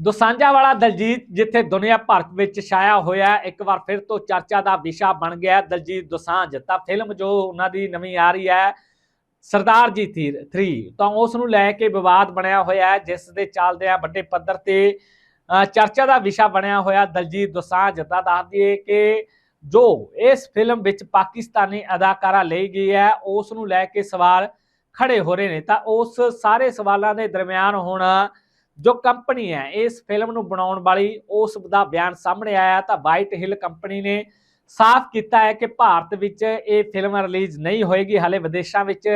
ਦੋਸਾਂਝਾ ਵਾਲਾ ਦਲਜੀਤ ਜਿੱਥੇ ਦੁਨੀਆ ਭਰ ਵਿੱਚ ਛਾਇਆ ਹੋਇਆ ਇੱਕ ਵਾਰ ਫਿਰ ਤੋਂ ਚਰਚਾ ਦਾ ਵਿਸ਼ਾ ਬਣ ਗਿਆ ਦਲਜੀਤ ਦੋਸਾਂਝ, ਤਾਂ ਫਿਲਮ ਜੋ ਉਹਨਾਂ ਦੀ ਨਵੀਂ ਆ ਰਹੀ ਹੈ, ਸਰਦਾਰ ਜੀ 3 ਤਾਂ ਉਸ ਨੂੰ ਲੈ ਕੇ ਵਿਵਾਦ ਬਣਿਆ ਹੋਇਆ ਹੈ, ਜਿਸ ਦੇ ਚੱਲਦਿਆਂ ਵੱਡੇ ਪੱਧਰ ਤੇ ਚਰਚਾ ਦਾ ਵਿਸ਼ਾ ਬਣਿਆ ਹੋਇਆ ਦਲਜੀਤ ਦੋਸਾਂਝ ਦਾ। ਦੱਸ ਦਈਏ ਕਿ ਜੋ ਇਸ ਫਿਲਮ ਵਿੱਚ ਪਾਕਿਸਤਾਨੀ ਅਦਾਕਾਰਾ ਲਈ ਗਈ ਹੈ, ਉਸ ਨੂੰ ਲੈ ਕੇ ਸਵਾਲ ਖੜੇ ਹੋ ਰਹੇ ਨੇ। ਤਾਂ ਉਸ ਸਾਰੇ ਸਵਾਲਾਂ ਦੇ ਦਰਮਿਆਨ ਹੁਣ ਜੋ ਕੰਪਨੀ ਹੈ, ਇਸ ਫਿਲਮ ਨੂੰ ਬਣਾਉਣ ਵਾਲੀ, ਉਸ ਦਾ ਬਿਆਨ ਸਾਹਮਣੇ ਆਇਆ ਤਾਂ ਵਾਈਟ ਹਿੱਲ ਕੰਪਨੀ ਨੇ ਸਾਫ਼ ਕੀਤਾ ਹੈ ਕਿ ਭਾਰਤ ਵਿੱਚ ਇਹ ਫਿਲਮ ਰਿਲੀਜ਼ ਨਹੀਂ ਹੋਏਗੀ। ਹਾਲੇ ਵਿਦੇਸ਼ਾਂ ਵਿੱਚ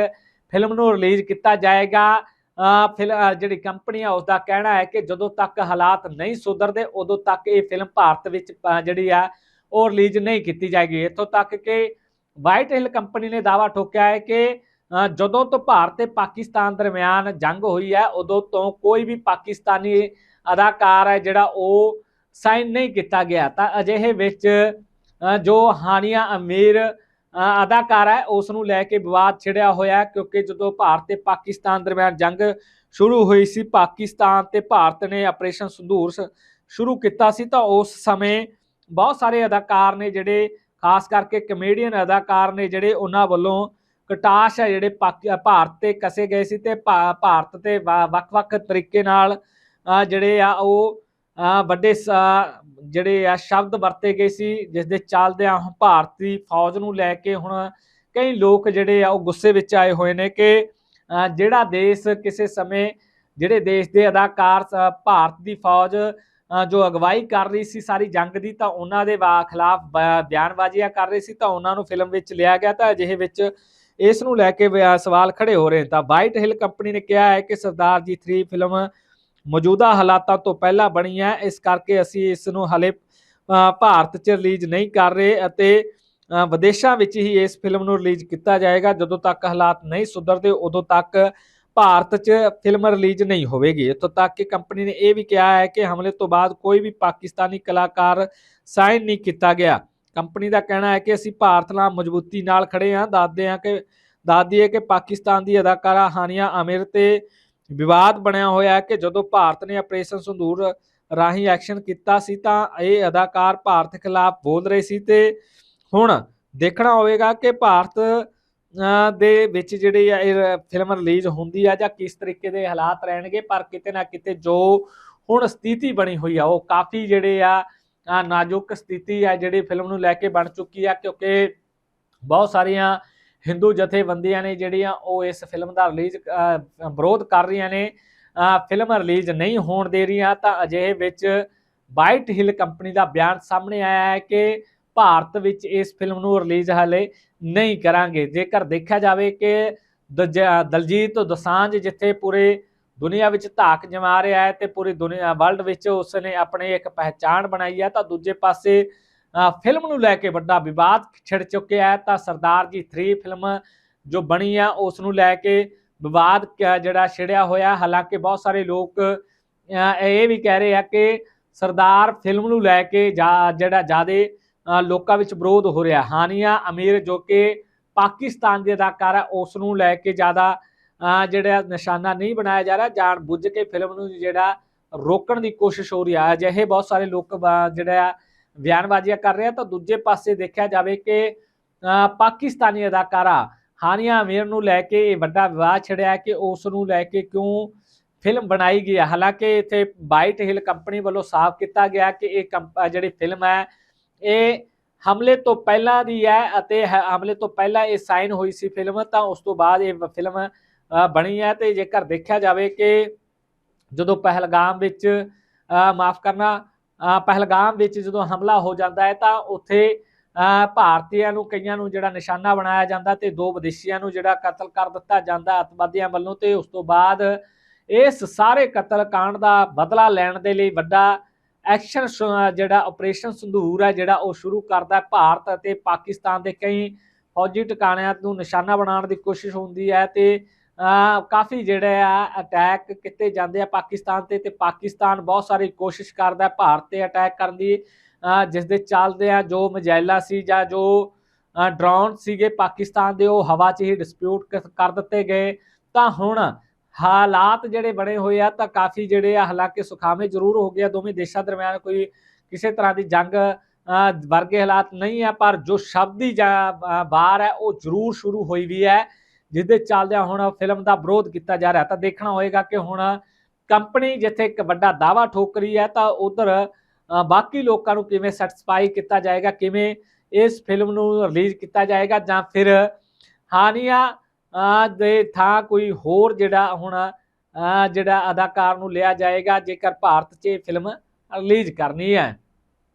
ਫਿਲਮ ਨੂੰ ਰਿਲੀਜ਼ ਕੀਤਾ ਜਾਏਗਾ। ਅਹ ਫਿਲ- ਜਿਹੜੀ ਕੰਪਨੀ ਆ ਉਸ ਦਾ ਕਹਿਣਾ ਹੈ ਕਿ ਜਦੋਂ ਤੱਕ ਹਾਲਾਤ ਨਹੀਂ ਸੁਧਰਦੇ, ਉਦੋਂ ਤੱਕ ਇਹ ਫਿਲਮ ਭਾਰਤ ਵਿੱਚ ਜਿਹੜੀ ਆ, ਉਹ ਰਿਲੀਜ਼ ਨਹੀਂ ਕੀਤੀ ਜਾਏਗੀ। ਇੱਥੋਂ ਤੱਕ ਕਿ ਵਾਈਟ ਹਿੱਲ ਕੰਪਨੀ ਨੇ ਦਾਅਵਾ ਠੋਕਿਆ ਹੈ ਕਿ ਜਦੋਂ ਤੋਂ ਭਾਰਤ ਤੇ ਪਾਕਿਸਤਾਨ ਦਰਮਿਆਨ ਜੰਗ ਹੋਈ ਹੈ, ਉਦੋਂ ਤੋਂ ਕੋਈ ਵੀ ਪਾਕਿਸਤਾਨੀ ਅਦਾਕਾਰ ਹੈ ਜਿਹੜਾ ਉਹ ਸਾਈਨ ਨਹੀਂ ਕੀਤਾ ਗਿਆ। ਤਾਂ ਅਜਿਹੇ ਵਿੱਚ ਜੋ ਹਾਨੀਆ ਅਮੀਰ ਅਦਾਕਾਰ ਹੈ, ਉਸ ਨੂੰ ਲੈ ਕੇ ਵਿਵਾਦ ਛਿੜਿਆ ਹੋਇਆ ਕਿਉਂਕਿ ਜਦੋਂ ਭਾਰਤ ਤੇ ਪਾਕਿਸਤਾਨ ਦਰਮਿਆਨ ਜੰਗ ਸ਼ੁਰੂ ਹੋਈ ਸੀ, ਪਾਕਿਸਤਾਨ ਤੇ ਭਾਰਤ ਨੇ ਆਪਰੇਸ਼ਨ ਸੰਧੂਰ ਸ਼ੁਰੂ ਕੀਤਾ ਸੀ, ਤਾਂ ਉਸ ਸਮੇਂ ਬਹੁਤ ਸਾਰੇ ਅਦਾਕਾਰ ਨੇ ਜਿਹੜੇ, ਖਾਸ ਕਰਕੇ ਕਮੇਡੀਅਨ ਅਦਾਕਾਰ ਨੇ ਜਿਹੜੇ, ਉਹਨਾਂ ਵੱਲੋਂ ਕਟਾਸ਼ ਹੈ ਜਿਹੜੇ ਪਾਕ- ਭਾਰਤ ਤੇ ਕਸੇ ਗਏ ਸੀ ਤੇ ਭਾ- ਭਾਰਤ ਤੇ ਵ- ਵੱਖ-ਵੱਖ ਤਰੀਕੇ ਨਾਲ ਜਿਹੜੇ ਆ ਉਹ ਵੱਡੇ ਸ- ਜਿਹੜੇ ਆ ਸ਼ਬਦ ਵਰਤੇ ਗਏ ਸੀ ਜਿਸ ਦੇ ਚੱਲਦਿਆਂ ਭਾਰਤੀ ਫੌਜ ਨੂੰ ਲੈ ਕੇ ਹੁਣ ਕਈ ਲੋਕ ਜਿਹੜੇ ਆ ਉਹ ਗੁੱਸੇ ਵਿੱਚ ਆਏ ਹੋਏ ਨੇ ਕਿ ਜਿਹੜਾ ਦੇਸ਼ ਕਿਸੇ ਸਮੇਂ, ਜਿਹੜੇ ਦੇਸ਼ ਦੇ ਅਦਾਕਾਰ ਭਾਰਤ ਦੀ ਫੌਜ ਜੋ ਅਗਵਾਈ ਕਰ ਰਹੀ ਸੀ ਸਾਰੀ ਜੰਗ ਦੀ, ਤਾਂ ਉਹਨਾਂ ਦੇ ਵਾ- ਖਿਲਾਫ ਬ- ਬਿਆਨਬਾਜ਼ੀਆਂ ਕਰ ਰਹੀ ਸੀ, ਤਾਂ ਉਹਨਾਂ ਨੂੰ ਫਿਲਮ ਵਿੱਚ ਲਿਆ ਗਿਆ, ਤਾਂ ਅਜਿਹੇ ਵਿੱਚ ਇਸ ਨੂੰ ਲੈ ਕੇ ਸਵਾਲ ਖੜੇ ਹੋ ਰਹੇ ਤਾਂ ਵਾਈਟ ਹਿੱਲ ਕੰਪਨੀ ਨੇ ਕਿਹਾ ਹੈ ਕਿ ਸਰਦਾਰ ਜੀ 3 ਫਿਲਮ ਮੌਜੂਦਾ ਹਾਲਾਤਾਂ ਤੋਂ ਪਹਿਲਾਂ ਬਣੀ ਹੈ। ਇਸ ਕਰਕੇ ਅਸੀਂ ਇਸ ਨੂੰ ਹਲੇ ਭਾਰਤ 'ਚ ਰਿਲੀਜ਼ ਨਹੀਂ ਕਰ ਰਹੇ ਅਤੇ ਵਿਦੇਸ਼ਾਂ ਵਿੱਚ ਹੀ ਇਸ ਫਿਲਮ ਨੂੰ ਰਿਲੀਜ਼ ਕੀਤਾ ਜਾਏਗਾ। ਜਦੋਂ ਤੱਕ ਹਾਲਾਤ ਨਹੀਂ ਸੁਧਰਦੇ, ਉਦੋਂ ਤੱਕ ਭਾਰਤ 'ਚ ਫਿਲਮ ਰਿਲੀਜ਼ ਨਹੀਂ ਹੋਵੇਗੀ। ਇੱਥੋਂ ਤੱਕ ਕਿ ਕੰਪਨੀ ਨੇ ਇਹ ਵੀ ਕਿਹਾ ਹੈ ਕਿ ਹਮਲੇ ਤੋਂ ਬਾਅਦ ਕੋਈ ਵੀ ਪਾਕਿਸਤਾਨੀ ਕਲਾਕਾਰ ਸਾਈਨ ਨਹੀਂ ਕੀਤਾ ਗਿਆ। ਕੰਪਨੀ ਦਾ ਕਹਿਣਾ ਹੈ ਕਿ ਅਸੀਂ ਭਾਰਤ ਨਾਲ ਮਜ਼ਬੂਤੀ ਨਾਲ ਖੜੇ ਹਾਂ। ਦੱਸਦੇ ਹਾਂ ਕਿ ਦੱਸਦੀ ਹੈ ਕਿ ਪਾਕਿਸਤਾਨ ਦੀ ਅਦਾਕਾਰਾ ਹਾਨੀਆ ਆਮਿਰ ਤੇ ਵਿਵਾਦ ਬਣਿਆ ਹੋਇਆ ਹੈ ਕਿ ਜਦੋਂ ਭਾਰਤ ਨੇ ਆਪਰੇਸ਼ਨ ਸੰਦੂਰ ਰਾਹੀਂ ਐਕਸ਼ਨ ਕੀਤਾ ਸੀ ਤਾਂ ਇਹ ਅਦਾਕਾਰ ਭਾਰਤ ਖਿਲਾਫ ਬੋਲ ਰਹੇ ਸੀ ਤੇ ਹੁਣ ਦੇਖਣਾ ਹੋਵੇਗਾ ਕਿ ਭਾਰਤ ਦੇ ਵਿੱਚ ਜਿਹੜੀ ਆ ਇਹ ਫਿਲਮ ਰਿਲੀਜ਼ ਹੁੰਦੀ ਆ ਜਾਂ ਕਿਸ ਤਰੀਕੇ ਦੇ ਹਾਲਾਤ ਰਹਿਣਗੇ, ਪਰ ਕਿਤੇ ਨਾ ਕਿਤੇ ਜੋ ਹੁਣ ਸਥਿਤੀ ਬਣੀ ਹੋਈ ਆ, ਉਹ ਕਾਫੀ ਜਿਹੜੇ ਆ ਨਾਜ਼ੁਕ ਸਥਿਤੀ ਹੈ ਜਿਹੜੀ ਫਿਲਮ ਨੂੰ ਲੈ ਕੇ ਬਣ ਚੁੱਕੀ ਆ, ਕਿਉਂਕਿ ਬਹੁਤ ਸਾਰੀਆਂ ਹਿੰਦੂ ਜਥੇਬੰਦੀਆਂ ਨੇ ਜਿਹੜੀਆਂ ਉਹ ਇਸ ਫਿਲਮ ਦਾ ਰਿਲੀਜ਼ ਵਿਰੋਧ ਕਰ ਰਹੀਆਂ ਨੇ। ਫਿਲਮ ਰਿਲੀਜ਼ ਨਹੀਂ ਹੋਣ ਦੇ ਰਹੀਆਂ ਤਾਂ ਅਜਿਹੇ ਵਿੱਚ ਵਾਈਟ ਹਿੱਲ ਕੰਪਨੀ ਦਾ ਬਿਆਨ ਸਾਹਮਣੇ ਆਇਆ ਹੈ ਕਿ ਭਾਰਤ ਵਿੱਚ ਇਸ ਫਿਲਮ ਨੂੰ ਰਿਲੀਜ਼ ਹਾਲੇ ਨਹੀਂ ਕਰਾਂਗੇ। ਜੇਕਰ ਦੇਖਿਆ ਜਾਵੇ ਕਿ ਦਲਜੀਤ ਦੋਸਾਂਝ ਜਿੱਥੇ ਪੂਰੇ ਦੁਨੀਆ ਵਿੱਚ ਧਾਕ ਜਮਾ ਰਿਹਾ ਹੈ ਤੇ ਪੂਰੀ ਦੁਨੀਆ ਵਰਲਡ ਵਿੱਚ ਉਸ ਨੇ ਆਪਣੇ ਇੱਕ ਪਹਿਚਾਣ ਬਣਾਈ ਹੈ ਤਾਂ ਦੂਜੇ ਪਾਸੇ ਫਿਲਮ ਨੂੰ ਲੈ ਕੇ ਵੱਡਾ ਵਿਵਾਦ ਛਿੜ ਚੁੱਕਿਆ ਹੈ ਤਾਂ ਸਰਦਾਰ ਜੀ 3 ਫਿਲਮ ਜੋ ਬਣੀ ਆ ਉਸ ਨੂੰ ਲੈ ਕੇ ਵਿਵਾਦ ਜਿਹੜਾ ਛਿੜਿਆ ਹੋਇਆ ਹਾਲਾਂਕਿ ਬਹੁਤ ਸਾਰੇ ਲੋਕ ਇਹ ਵੀ ਕਹਿ ਰਹੇ ਆ ਕਿ ਸਰਦਾਰ ਫਿਲਮ ਨੂੰ ਲੈ ਕੇ ਜਾ- ਜਿਹੜਾ ਜਿਆਦੇ ਲੋਕਾਂ ਵਿੱਚ ਵਿਰੋਧ ਹੋ ਰਿਹਾ। ਹਾਨੀਆ ਅਮੀਰ ਜੋ ਕਿ ਪਾਕਿਸਤਾਨ ਦੇ ਅਦਾਕਾਰ ਹੈ ਉਸ ਨੂੰ ਲੈ ਕੇ ਜ਼ਿਆਦਾ ਜਿਹੜਾ ਨਿਸ਼ਾਨਾ ਨਹੀਂ ਬਣਾਇਆ ਜਾ ਰਿਹਾ, ਜਾਣ ਬੁੱਝ ਕੇ ਫਿਲਮ ਨੂੰ ਜਿਹੜਾ ਰੋਕਣ ਦੀ ਕੋਸ਼ਿਸ਼ ਹੋ ਰਹੀ ਹੈ ਅਜਿਹੇ ਬਹੁਤ ਸਾਰੇ ਲੋਕ ਜਿਹੜਾ ਬਿਆਨਬਾਜ਼ੀਆਂ ਕਰ ਰਹੇ ਆ, ਤਾਂ ਦੂਜੇ ਪਾਸੇ ਦੇਖਿਆ ਜਾਵੇ ਕਿ ਪਾਕਿਸਤਾਨੀ ਅਦਾਕਾਰਾ ਹਾਨੀਆ ਅਮੀਰ ਨੂੰ ਲੈ ਕੇ ਇਹ ਵੱਡਾ ਵਿਵਾਦ ਛਿੜਿਆ ਕਿ ਉਸ ਨੂੰ ਲੈ ਕੇ ਕਿਉਂ ਫਿਲਮ ਬਣਾਈ ਗਈ ਹੈ ਹਾਲਾਂਕਿ ਇੱਥੇ ਵਾਈਟ ਹਿਲ ਕੰਪਨੀ ਵੱਲੋਂ ਸਾਫ਼ ਕੀਤਾ ਗਿਆ ਕਿ ਇਹ ਕੰਪ- ਜਿਹੜੀ ਫਿਲਮ ਹੈ, ਇਹ ਹਮਲੇ ਤੋਂ ਪਹਿਲਾਂ ਦੀ ਹੈ ਅਤੇ ਹਮਲੇ ਤੋਂ ਪਹਿਲਾਂ ਇਹ ਸਾਈਨ ਹੋਈ ਸੀ ਫਿਲਮ ਤਾਂ ਉਸ ਤੋਂ ਬਾਅਦ ਇਹ ਫਿਲਮ ਬਣੀ ਹੈ ਤੇ ਜੇਕਰ ਦੇਖਿਆ ਜਾਵੇ ਕਿ ਜਦੋਂ ਪਹਿਲਗਾਮ ਵਿੱਚ ਮਾਫ ਕਰਨਾ ਪਹਿਲਗਾਮ ਵਿੱਚ ਜਦੋਂ ਹਮਲਾ ਹੋ ਜਾਂਦਾ ਹੈ ਤਾਂ ਉੱਥੇ ਭਾਰਤੀਆਂ ਨੂੰ, ਕਈਆਂ ਨੂੰ ਜਿਹੜਾ ਨਿਸ਼ਾਨਾ ਬਣਾਇਆ ਜਾਂਦਾ ਤੇ ਦੋ ਵਿਦੇਸ਼ੀਆਂ ਨੂੰ ਜਿਹੜਾ ਕਤਲ ਕਰ ਦਿੱਤਾ ਜਾਂਦਾ ਅਤਵਾਦੀਆਂ ਵੱਲੋਂ ਤੇ ਉਸ ਤੋਂ ਬਾਅਦ ਇਸ ਸਾਰੇ ਕਤਲ ਕਾਂਡ ਦਾ ਬਦਲਾ ਲੈਣ ਦੇ ਲਈ ਵੱਡਾ ਐਕਸ਼ਨ ਜਿਹੜਾ ਆਪਰੇਸ਼ਨ ਸੰਧੂਰ ਹੈ, ਜਿਹੜਾ ਉਹ ਸ਼ੁਰੂ ਕਰਦਾ ਭਾਰਤ ਅਤੇ ਪਾਕਿਸਤਾਨ ਦੇ ਕਈ ਫੌਜੀ ਟਿਕਾਣਿਆਂ ਨੂੰ ਨਿਸ਼ਾਨਾ ਬਣਾਉਣ ਦੀ ਕੋਸ਼ਿਸ਼ ਹੁੰਦੀ ਹੈ ਤੇ ਕਾਫੀ ਜਿਹੜੇ ਆ ਅਟੈਕ ਕੀਤੇ ਜਾਂਦੇ ਆ ਪਾਕਿਸਤਾਨ ਤੇ ਤੇ ਪਾਕਿਸਤਾਨ ਬਹੁਤ ਸਾਰੀ ਕੋਸ਼ਿਸ਼ ਕਰਦਾ ਭਾਰਤ ਤੇ ਅਟੈਕ ਕਰਨ ਦੀ ਜਿਸ ਦੇ ਚੱਲਦੇ ਆ ਜੋ ਮਜਾਇਲਾ ਸੀ ਜਾਂ ਜੋ ਡਰੋਨ ਸੀਗੇ ਪਾਕਿਸਤਾਨ ਦੇ, ਉਹ ਹਵਾ 'ਚ ਹੀ ਡਿਸਪਿਊਟ ਕਰ ਦਿੱਤੇ ਗਏ। ਤਾਂ ਹੁਣ ਹਾਲਾਤ ਜਿਹੜੇ ਬਣੇ ਹੋਏ ਆ ਤਾਂ ਕਾਫੀ ਜਿਹੜੇ ਆ ਹਾਲਾਂਕਿ ਸੁਖਾਵੇਂ ਜ਼ਰੂਰ ਹੋ ਗਿਆ ਦੋਵੇਂ ਦੇਸ਼ਾਂ ਦਰਮਿਆਨ ਕੋਈ ਕਿਸੇ ਤਰ੍ਹਾਂ ਦੀ ਜੰਗ ਵਰਗੇ ਹਾਲਾਤ ਨਹੀਂ ਹੈ ਪਰ ਜੋ ਸ਼ਬਦੀ ਜਾਂ ਵਾਰ ਹੈ ਉਹ ਜ਼ਰੂਰ ਸ਼ੁਰੂ ਹੋਈ ਵੀ ਹੈ। ਜਿਸ ਦੇ ਚੱਲਦਿਆਂ ਹੁਣ ਫਿਲਮ ਦਾ ਵਿਰੋਧ ਕੀਤਾ ਜਾ ਰਿਹਾ, ਤਾਂ ਦੇਖਣਾ ਹੋਏਗਾ ਕਿ ਹੁਣ ਕੰਪਨੀ ਜਿੱਥੇ ਇੱਕ ਵੱਡਾ ਦਾਵਾ ਠੋਕ ਰਹੀ ਹੈ, ਤਾਂ ਉਧਰ ਬਾਕੀ ਲੋਕਾਂ ਨੂੰ ਕਿਵੇਂ ਸੈਟੀਸਫਾਈ ਕੀਤਾ ਜਾਏਗਾ, ਕਿਵੇਂ ਇਸ ਫਿਲਮ ਨੂੰ ਰਿਲੀਜ਼ ਕੀਤਾ ਜਾਏਗਾ, ਜਾਂ ਫਿਰ ਹਾਨੀਆ ਦੇ ਥਾਂ ਕੋਈ ਹੋਰ ਜਿਹੜਾ ਹੁਣ ਜਿਹੜਾ ਅਦਾਕਾਰ ਨੂੰ ਲਿਆ ਜਾਏਗਾ, ਜੇਕਰ ਭਾਰਤ 'ਚ ਇਹ ਫਿਲਮ ਰਿਲੀਜ਼ ਕਰਨੀ ਹੈ।